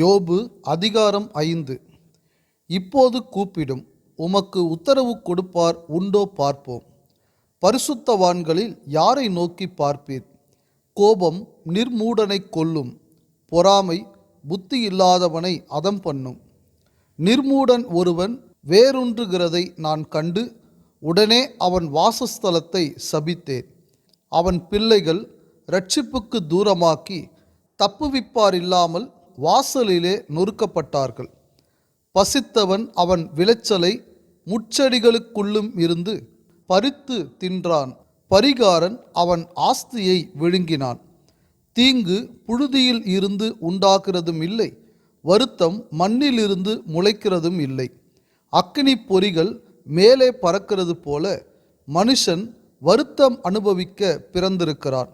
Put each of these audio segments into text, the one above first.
யோபு அதிகாரம் ஐந்து. இப்போது கூப்பிடும் உமக்கு உத்தரவு கொடுப்பார் உண்டோ பார்ப்போம். பரிசுத்தவான்களில் யாரை நோக்கி பார்ப்பீர்? கோபம் நிர்மூடனை கொல்லும் பொறாமை புத்தி இல்லாதவனை அதம் பண்ணும். நிர்மூடன் ஒருவன் வேரூன்றுகிறதை நான் கண்டு உடனே அவன் வாசஸ்தலத்தை சபித்தேன். அவன் பிள்ளைகள் ரட்சிப்புக்கு தூரமாக்கி தப்புவிப்பார் இல்லாமல் வாசலிலே நொறுக்கப்பட்டார்கள். பசித்தவன் அவன் விளைச்சலை முட்செடிகளுக்குள்ளும் இருந்து பறித்து தின்றான். பரிகாரன் அவன் ஆஸ்தியை விழுங்கினான். தீங்கு புழுதியில் இருந்து உண்டாகிறதும் இல்லை வருத்தம் மண்ணிலிருந்து முளைக்கிறதும் இல்லை. அக்னி பொறிகள் மேலே பறக்கிறது போல மனுஷன் வருத்தம் அனுபவிக்க பிறந்திருக்கிறான்.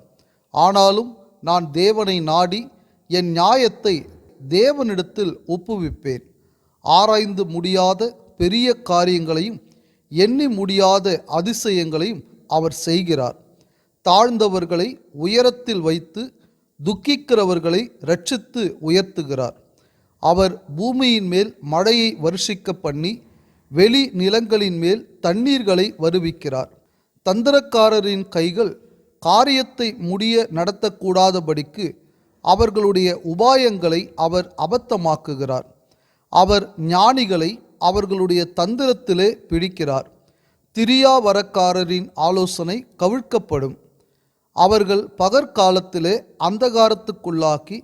ஆனாலும் நான் தேவனை நாடி என் நியாயத்தை தேவனிடத்தில் ஒப்புவிப்பேன். ஆராய்ந்து முடியாத பெரிய காரியங்களையும் எண்ணி முடியாத அதிசயங்களையும் அவர் செய்கிறார். தாழ்ந்தவர்களை உயரத்தில் வைத்து துக்கிக்கிறவர்களை ரட்சித்து உயர்த்துகிறார். அவர் பூமியின் மேல் மழையை வருஷிக்க பண்ணி வெளி நிலங்களின் மேல் தண்ணீர்களை வருவிக்கிறார். தந்திரக்காரரின் கைகள் காரியத்தை முடிய நடத்தக்கூடாதபடிக்கு அவர்களுடைய உபாயங்களை அவர் அபத்தமாக்குகிறார். அவர் ஞானிகளை அவர்களுடைய தந்திரத்திலே பிடிக்கிறார். திரியாவரக்காரரின் ஆலோசனை கவிழ்க்கப்படும். அவர்கள் பகற்காலத்திலே அந்தகாரத்துக்குள்ளாக்கி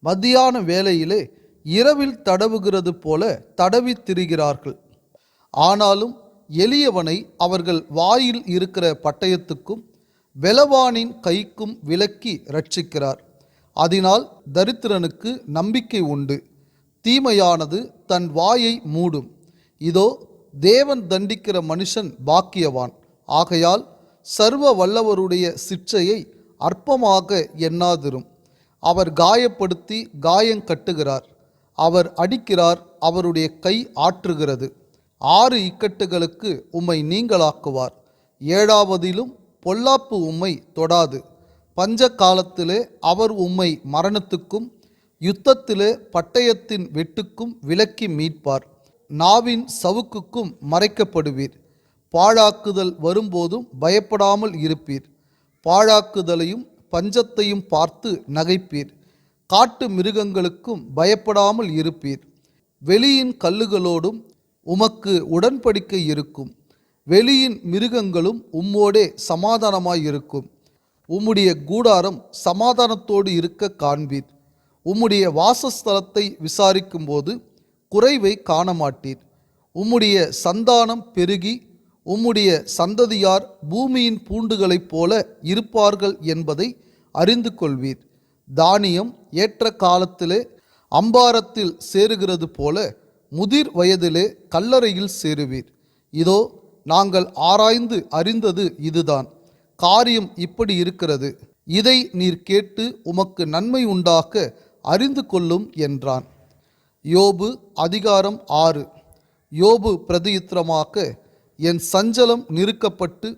மத்தியான வேளையிலே இரவில் தடவுகிறது போல தடவி திரிகிறார்கள் ஆனாலும் எளியவனை அவர்கள் வாயில் இருக்கிற பட்டயத்துக்கும் வெலவானின் கைக்கும் விலக்கி ரட்சிக்கிறார். அதனால் தரித்திரனுக்கு நம்பிக்கை உண்டு. தீமையானது தன் வாயை மூடும். இதோ தேவன் தண்டிக்கிற மனுஷன் பாக்கியவான். ஆகையால் சர்வ வல்லவருடைய சிற்சையை அற்பமாக எண்ணாதிரும். அவர் காயப்படுத்தி காயம் கட்டுகிறார். அவர் அடிக்கிறார் அவருடைய கை ஆற்றுகிறது. ஆறு இக்கட்டுகளுக்கு உம்மை நீங்களாக்குவார். ஏழாவதிலும் பொல்லாப்பு உம்மை தொடாது. பஞ்ச காலத்திலே அவர் உம்மை மரணத்துக்கும் யுத்தத்திலே பட்டயத்தின் வெட்டுக்கும் விலக்கி மீட்பார். நாவின் சவுக்குக்கும் மறைக்கப்படுவீர். பாழாக்குதல் வரும்போதும் பயப்படாமல் இருப்பீர். பாழாக்குதலையும் பஞ்சத்தையும் பார்த்து நகைப்பீர். காட்டு மிருகங்களுக்கும் பயப்படாமல் இருப்பீர். வெளியின் கல்லுகளோடும் உமக்கு உடன்படிக்கை இருக்கும். வெளியின் மிருகங்களும் உம்மோடே சமாதானமாயிருக்கும். உம்முடைய கூடாரம் சமாதானத்தோடு இருக்க காண்பீர். உம்முடைய வாசஸ்தலத்தை விசாரிக்கும்போது குறைவை காண மாட்டீர் உம்முடைய சந்தானம் பெருகி உம்முடைய சந்ததியார் பூமியின் பூண்டுகளைப் போல இருப்பார்கள் என்பதை அறிந்து கொள்வீர். தானியம் ஏற்ற காலத்திலே அம்பாரத்தில் சேருகிறது போல முதிர் வயதிலே கல்லறையில் சேருவீர். இதோ நாங்கள் ஆராய்ந்து அறிந்தது இதுதான். காரியம் இப்படி இருக்கிறது. இதை நீர் கேட்டு உமக்கு நன்மை உண்டாக்க அறிந்து கொள்ளும் என்றான். யோபு அதிகாரம் ஆறு. யோபு பிரதியுத்திரமாக்க என் சஞ்சலம் நிறுக்கப்பட்டு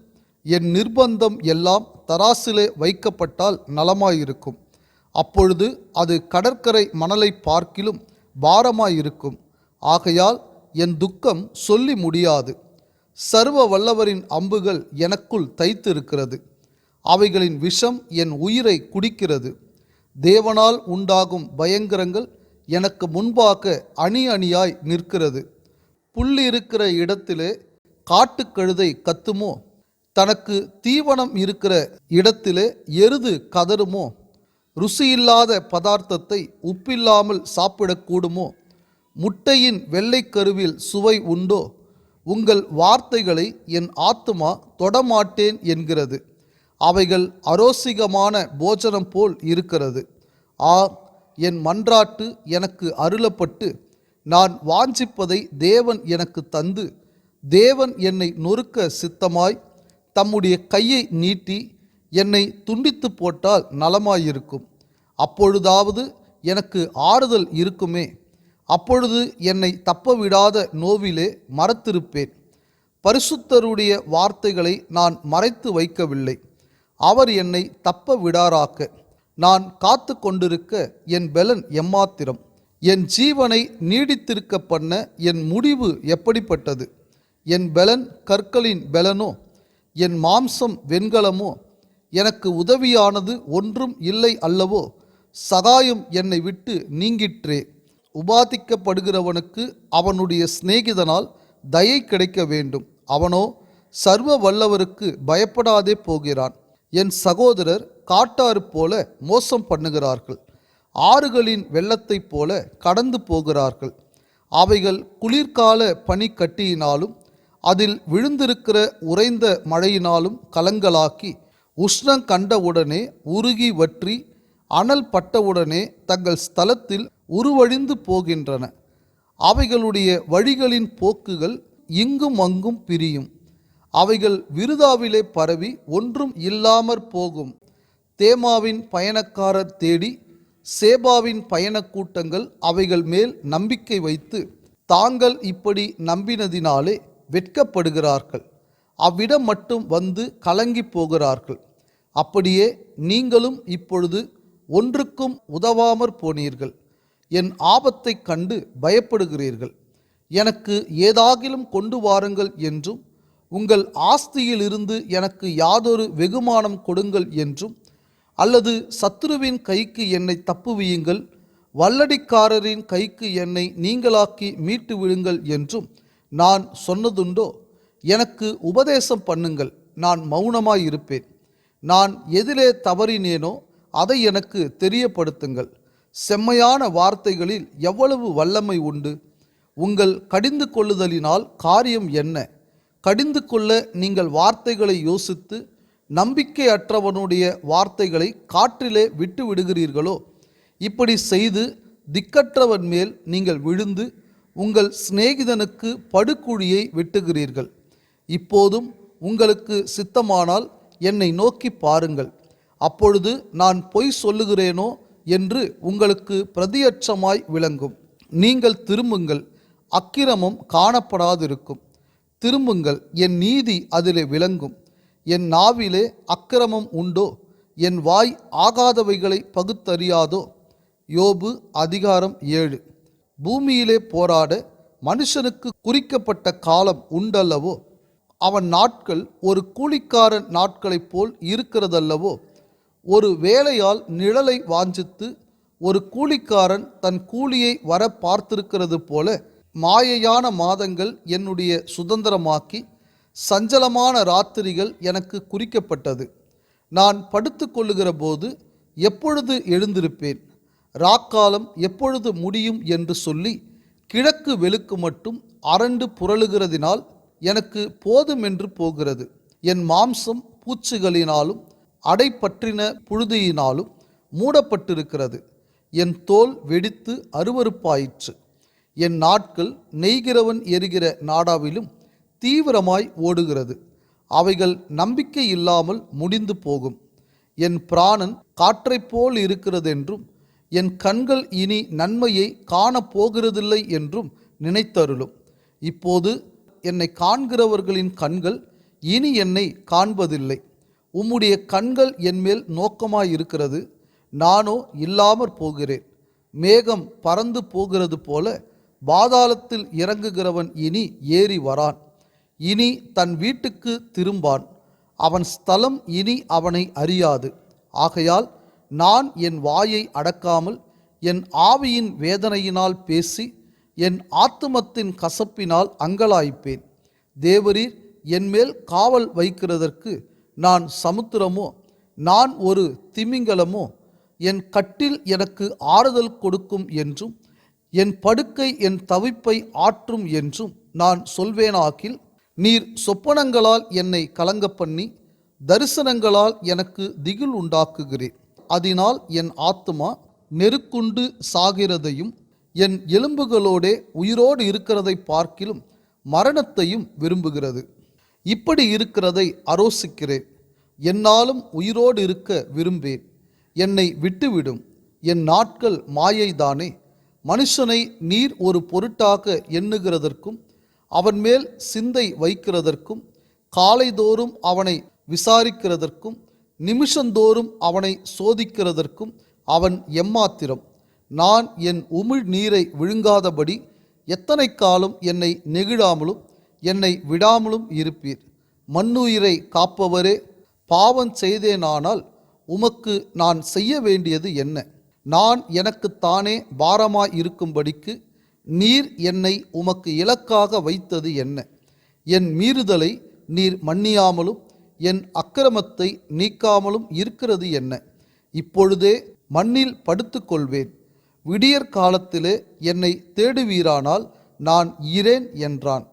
என் நிர்பந்தம் எல்லாம் தராசிலே வைக்கப்பட்டால் நலமாயிருக்கும். அப்பொழுது அது கடற்கரை மணலை பார்க்கிலும் பாரமாயிருக்கும். ஆகையால் என் துக்கம் சொல்லி முடியாது. சர்வ வல்லவரின் அம்புகள் எனக்குள் தைத்திருக்கிறது. அவைகளின் விஷம் என் உயிரை குடிக்கிறது. தேவனால் உண்டாகும் பயங்கரங்கள் எனக்கு முன்பாக அணி அணியாய் நிற்கிறது. புல் இருக்கிற இடத்திலே காட்டுக்கழுதை கத்துமோ? தனக்கு தீவனம் இருக்கிற இடத்திலே எருது கதறுமோ? ருசியில்லாத பதார்த்தத்தை உப்பில்லாமல் சாப்பிடக்கூடுமோ? முட்டையின் வெள்ளைக்கருவில் சுவை உண்டோ? உங்கள் வார்த்தைகளை என் ஆத்துமா தொடமாட்டேன் என்கிறது. அவைகள் அரோசிகமான போஜனம் போல் இருக்கிறது. ஆ என் மன்றாட்டு எனக்கு அருளப்பட்டு நான் வாஞ்சிப்பதை தேவன் எனக்கு தந்து தேவன் என்னை நொறுக்க சித்தமாய் தம்முடைய கையை நீட்டி என்னை துண்டித்து போட்டால் நலமாயிருக்கும். அப்பொழுதாவது எனக்கு ஆறுதல் இருக்குமே. அப்பொழுது என்னை தப்ப விடாத நோவிலே மறத்திருப்பேன். பரிசுத்தருடைய வார்த்தைகளை நான் மறைத்து வைக்கவில்லை. அவர் என்னை தப்ப விடாராக்க நான் காத்து கொண்டிருக்க என் பெலன் எம்மாத்திரம். என் ஜீவனை நீடித்திருக்க பண்ண என் முடிவு எப்படிப்பட்டது? என் பெலன் கற்களின் பெலனோ? என் மாம்சம் வெண்கலமோ? எனக்கு உதவியானது ஒன்றும் இல்லை அல்லவோ? சகாயம் என்னை விட்டு நீங்கிற்றே. உபாதிக்கப்படுகிறவனுக்கு அவனுடைய சிநேகிதனால் தயை கிடைக்க வேண்டும். அவனோ சர்வ வல்லவருக்கு பயப்படாதே போகிறான். என் சகோதரர் காட்டாறு போல மோசம் பண்ணுகிறார்கள். ஆறுகளின் வெள்ளத்தைப் போல கடந்து போகிறார்கள். அவைகள் குளிர்கால பனி கட்டியினாலும் அதில் விழுந்திருக்கிற உறைந்த மழையினாலும் கலங்கலாக்கி உஷ்ணம் கண்டவுடனே உருகி வற்றி அனல் பட்டவுடனே தங்கள் ஸ்தலத்தில் உருவழிந்து போகின்றன. அவைகளுடைய வழிகளின் போக்குகள் இங்கும் அங்கும் பிரியும். அவைகள் விருதாவிலே பரவி ஒன்றும் இல்லாமற் போகும். தேமாவின் பயணக்காரர் தேடி சேபாவின் பயணக்கூட்டங்கள் அவைகள் மேல் நம்பிக்கை வைத்து தாங்கள் இப்படி நம்பினதினாலே வெட்கப்படுகிறார்கள். அவ்விடம் மட்டும் வந்து கலங்கி போகிறார்கள். அப்படியே நீங்களும் இப்பொழுது ஒன்றுக்கும் உதவாமற் போனீர்கள். என் ஆபத்தைக் கண்டு பயப்படுகிறீர்கள். எனக்கு ஏதாகிலும் கொண்டு வாருங்கள் என்றும் உங்கள் ஆஸ்தியிலிருந்து எனக்கு யாதொரு வெகுமானம் கொடுங்கள் என்றும் அல்லது சத்துருவின் கைக்கு என்னை தப்புவியுங்கள் வல்லடிக்காரரின் கைக்கு என்னை நீங்களாக்கி மீட்டு விடுங்கள் என்றும் நான் சொன்னதுண்டோ? எனக்கு உபதேசம் பண்ணுங்கள் நான் மௌனமாயிருப்பேன். நான் எதிலே தவறினேனோ அதை எனக்கு தெரியப்படுத்துங்கள். செம்மையான வார்த்தைகளில் எவ்வளவு வல்லமை உண்டு? உங்கள் கடிந்து கொள்ளுதலினால் காரியம் என்ன? கடிந்து கொள்ள நீங்கள் வார்த்தைகளை யோசித்து நம்பிக்கையற்றவனுடைய வார்த்தைகளை காற்றிலே விட்டு விடுகிறீர்களோ? இப்படி செய்து திக்கற்றவன் மேல் நீங்கள் விழுந்து உங்கள் சிநேகிதனுக்கு படுகுழியை வெட்டுகிறீர்கள். இப்போதும் உங்களுக்கு சித்தமானால் என்னை நோக்கி பாருங்கள். அப்பொழுது நான் பொய் சொல்லுகிறேனோ என்று உங்களுக்கு பிரதியட்சமாய் விளங்கும். நீங்கள் திரும்புங்கள் அக்கிரமம் காணப்படாதிருக்கும். திரும்புங்கள் என் நீதி அதிலே விளங்கும். என் நாவிலே அக்கிரமம் உண்டோ? என் வாய் ஆகாதவைகளை பகுத்தறியாதோ? யோபு அதிகாரம் ஏழு. பூமியிலே போராட மனுஷனுக்கு குறிக்கப்பட்ட காலம் உண்டல்லவோ? அவன் நாட்கள் ஒரு கூலிக்காரன் நாட்களைப் போல் இருக்கிறதல்லவோ? ஒரு வேலையால் நிழலை வாஞ்சித்து ஒரு கூலிக்காரன் தன் கூலியை வர பார்த்திருக்கிறது போல மாயையான மாதங்கள் என்னுடைய சுதந்திரமாக்கி சஞ்சலமான ராத்திரிகள் எனக்கு குறிக்கப்பட்டது. நான் படுத்து கொள்ளுகிற போது எப்பொழுது எழுந்திருப்பேன்? ராக்காலம் எப்பொழுது முடியும் என்று சொல்லி கிழக்கு வெளுக்கு மட்டும் அரண்டு புரளுகிறதினால் எனக்கு போதுமென்று போகிறது. என் மாம்சம் பூச்சிகளினாலும் அடைப்பற்றின புழுதியினாலும் மூடப்பட்டிருக்கிறது. என் தோல் வெடித்து அருவருப்பாயிற்று. என் நாட்கள் நெய்கிறவன் எரிகிற நாடாவிலும் தீவிரமாய் ஓடுகிறது. அவைகள் நம்பிக்கை இல்லாமல் முடிந்து போகும். என் பிராணன் காற்றைப் போல் இருக்கிறதென்றும் என் கண்கள் இனி நன்மையை காணப் போகிறதில்லை என்றும் நினைத்தருளும். இப்போது என்னை காண்கிறவர்களின் கண்கள் இனி என்னை காண்பதில்லை. உம்முடைய கண்கள் என்மேல் நோக்கமாயிருக்கிறது நானோ இல்லாமற் போகிறேன். மேகம் பறந்து போகிறது போல பாதாளத்தில் இறங்குகிறவன் இனி ஏறி வரான். இனி தன் வீட்டுக்கு திரும்பான். அவன் ஸ்தலம் இனி அவனை அறியாது. ஆகையால் நான் என் வாயை அடக்காமல் என் ஆவியின் வேதனையினால் பேசி என் ஆத்துமத்தின் கசப்பினால் அங்கலாய்ப்பேன். தேவரீர் என்மேல் காவல் வைக்கிறதற்கு நான் சமுத்திரமோ நான் ஒரு திமிங்கலமோ என் கட்டில் எனக்கு ஆறுதல் கொடுக்கும் என்றும் என் படுக்கை என் தவிப்பை ஆற்றும் என்றும் நான் சொல்வேனாக்கில் நீர் சொப்பனங்களால் என்னை கலங்க பண்ணி தரிசனங்களால் எனக்கு திகில் உண்டாக்குகிறேன் அதனால் என் ஆத்மா நெருக்குண்டு சாகிறதையும் என் எலும்புகளோடே உயிரோடு இருக்கிறதை பார்க்கிலும் மரணத்தையும் விரும்புகிறது. இப்படி இருக்கிறதை அரோசிக்கிறேன் என்னாலும் உயிரோடு இருக்க விரும்பேன். என்னை விட்டுவிடும். என் நாட்கள் மாயைதானே. மனுஷனை நீர் ஒரு பொருட்டாக எண்ணுகிறதற்கும் அவன் மேல் சிந்தை வைக்கிறதற்கும் காலைதோறும் அவனை விசாரிக்கிறதற்கும் நிமிஷந்தோறும் அவனை சோதிக்கிறதற்கும் அவன் எம்மாத்திரம். நான் என் உமிழ் நீரை விழுங்காதபடி எத்தனை காலம் என்னை நெகிழாமலும் என்னை விடாமலும் இருப்பீர். மண்ணுயிரை காப்பவரே பாவம் செய்தேனானால் உமக்கு நான் செய்ய வேண்டியது என்ன? நான் எனக்குத்தானே பாரமாய் இருக்கும்படிக்கு நீர் என்னை உமக்கு இலக்காக வைத்தது என்ன? என் மீறுதலை நீர் மன்னியாமலும் என் அக்கிரமத்தை நீக்காமலும் இருக்கிறது என்ன? இப்பொழுதே மண்ணில் படுத்துக்கொள்வேன். விடியற் காலத்திலே என்னை தேடுவீரானால் நான் ஈரேன் என்றான்.